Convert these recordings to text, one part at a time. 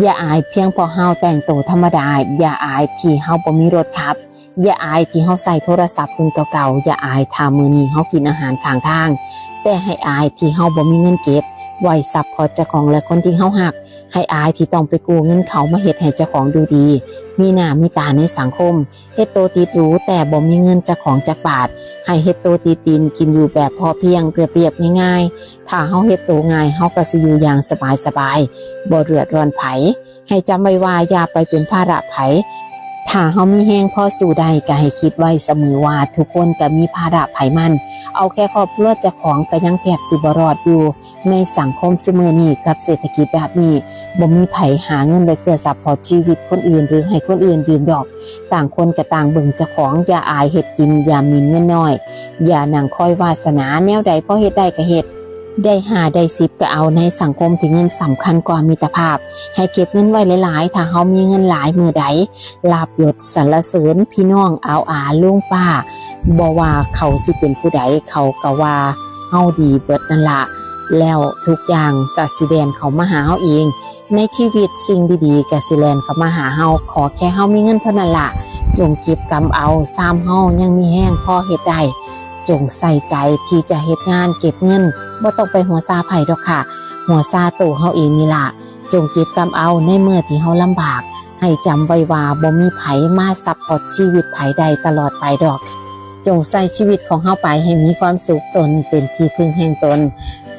อย่าอายเพียงเพอเฮาแต่งตัวธรรมดา อย่าอายที่เฮาบ่มีรถขับ อย่าอายที่เฮาใส่โทรศัพท์รุ่นเก่าๆ อย่าอายทามือนี้เฮากินอาหารข้างทาง แต่ให้อายที่เฮาบ่มีเงินเก็บ ไหว้ซับพอเจ้าของและคนที่เฮาฮัก ให้อายที่ต้องไปกู้เงินเขามาเฮ็ดให้เจ้าของดูดี มีหน้ามีตาในสังคมเฮ็ดโตติดรูแต่บ่มีเงินเจ้าของจักบาท ให้เฮ็ดโตติดดินกินอยู่แบบพอเพียงเรียบๆง่ายๆ ถ้าเฮาเฮ็ดโตง่ายเฮาก็สิอยู่อย่างสบายๆบ่เดือดร้อนไผให้จำไว้ว่าอย่าไปเป็นภาระไผ ถ้าเฮามีแห้งพอสู่ได้ก็ให้คิดไว้เสมอว่าทุกคนก็มีภาระไผมัน เอาแค่ครอบครัวเจ้าของก็ยังแทบสิบ่รอดอยู่ ในสังคมซุมื้อนี้กับเศรษฐกิจแบบนี้บ่มีไผหาเงินไว้เพื่อซัพพอร์ตชีวิตคนอื่น หรือให้คนอื่นยืมดอก ต่างคนก็ต่างเบิ่งเจ้าของอย่าอายเฮ็ดกินอย่าหมินเงินน้อย อย่านั่งคอยวาสนาแนวใดพอเฮ็ดได้ก็เฮ็ด ได้หาได้สิบก็เอาในสังคมที่เงินสำคัญกว่ามิตรภาพ ให้เก็บเงินไว้หลาย ๆ ถ้าเฮามีเงินหลายมือใดลาบยศสรรเสริญพี่น้องเอาอาลุงป้าบ่ว่าเขาสิเป็นผู้ใดเขาก็ว่าเฮาดีเบิดนั่นละแล้วทุกอย่างก็สิแดนเขามาหาเฮาเอง ในชีวิตสิ่งดีๆก็สิแลนเขามาหาเฮาขอแค่เฮามีเงินเท่านั้นละจงเก็บกำเอาซ้ำเฮายังมีแห้งพอเฮ็ดได้ จงใส่ใจที่จะเฮ็ดงานเก็บเงินบ่ต้องไปหัวซาไผดอกค่ะ หัวซาตัวเฮาเองนี่ล่ะ จงเก็บกำเอาในเมื่อที่เฮาลำบาก ให้จำไว้ว่าบ่มีไผมาซับพอร์ตชีวิตไผใดตลอดไปดอก จงใส่ชีวิตของเฮาไปให้มีความสุขตนเป็นที่พึ่งแห่งตน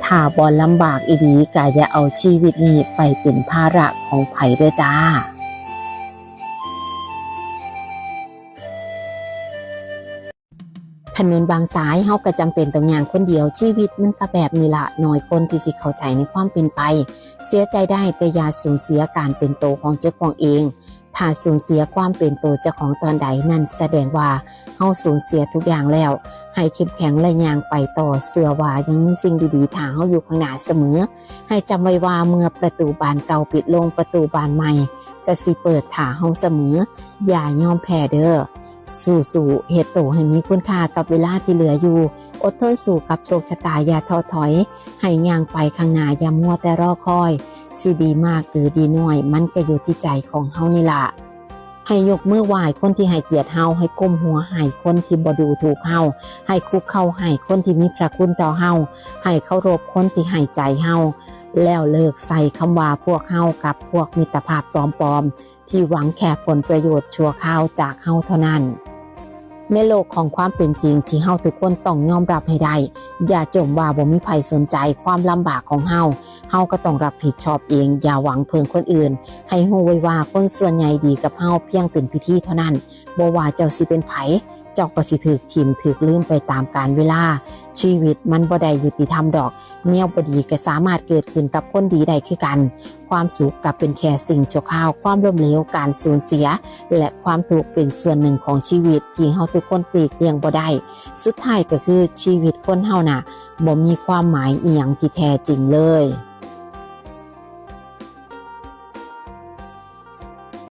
ถ้าบ่ลำบากอีดีก็อย่าเอาชีวิตนี้ไปเป็นภาระของไผเด้อจ้า ถนนบางสายเฮาก็จำเป็นต้องย่างคนเดียว ชีวิตมันก็แบบนี้ละหน้อยคนที่สิเข้าใจในความเป็นไป เสียใจได้แต่อย่าสูญเสียการเป็นโตของเจ้าของเองถ้าสูญเสียความเป็นโตวเจ้าของตอนใดนั่นแสดงว่าเฮาสูญเสียทุกอย่างแล้ว ให้เข้มแข็งและยางไปต่อเสือว่ายังมีสิ่งดีๆทางเฮาอยู่ข้างหน้าเสมอ ให้จำไว้ว่าเมื่อประตูบานเก่าปิดลงประตูบานใหม่ก็สิเปิดถาเฮาเสมอ อย่ายอมแพ้เด้อ สู่สู่เหตุโตให้มีคุณค่ากับเวลาที่เหลืออยู่ อดทนสู่กับโชคชะตาอย่าท้อถอย ให้ย่างไปข้างหน้าอย่ามัวแต่รอคอย สิดีมากหรือดีน้อย มันก็อยู่ที่ใจของเฮานี่ละให้ยกมือไหว้คนที่ให้เกียรติเฮาให้ก้มหัวให้คนที่บ่ดูถูกเฮาให้คุกเข้าให้คนที่มีพระคุณต่อเฮาให้เคารพคนที่ให้ใจเฮา แล้วเลิกใส่คำว่าพวกเฮากับพวกมิตรภาพปลอมๆ ที่หวังแค่ผลประโยชน์ชั่วคราวจากเฮาเท่านั้น ในโลกของความเป็นจริงที่เฮาทุกคนต้องยอมรับให้ได้ อย่าจมว่าบ่มีใครสนใจความลำบากของเฮาเฮาก็ต้องรับผิดชอบเอง อย่าหวังเพิ่งคนอื่น ให้ฮู้ไว้ว่าคนส่วนใหญ่ดีกับเฮาเพียงเป็นพิธีเท่านั้นบ่ว่าเจ้าสิเป็นไผ เจ้าก็สิถูกทิมถูกลืมไปตามกาลเวลา ชีวิตมันบ่ได้ยุติธรรมดอกแนวบดีก็สามารถเกิดขึ้นกับคนดีได้คือกัน ความสุขกับเป็นแค่สิ่งชั่วคราว ความล้มเหลวการสูญเสีย และความทุกข์เป็นส่วนหนึ่งของชีวิต ที่เฮาทุกคนปลีกเลี่ยงบ่ได้สุดท้ายก็คือชีวิตคนเฮาน่ะบ่มีความหมายอีหยังที่แท้จริงเลย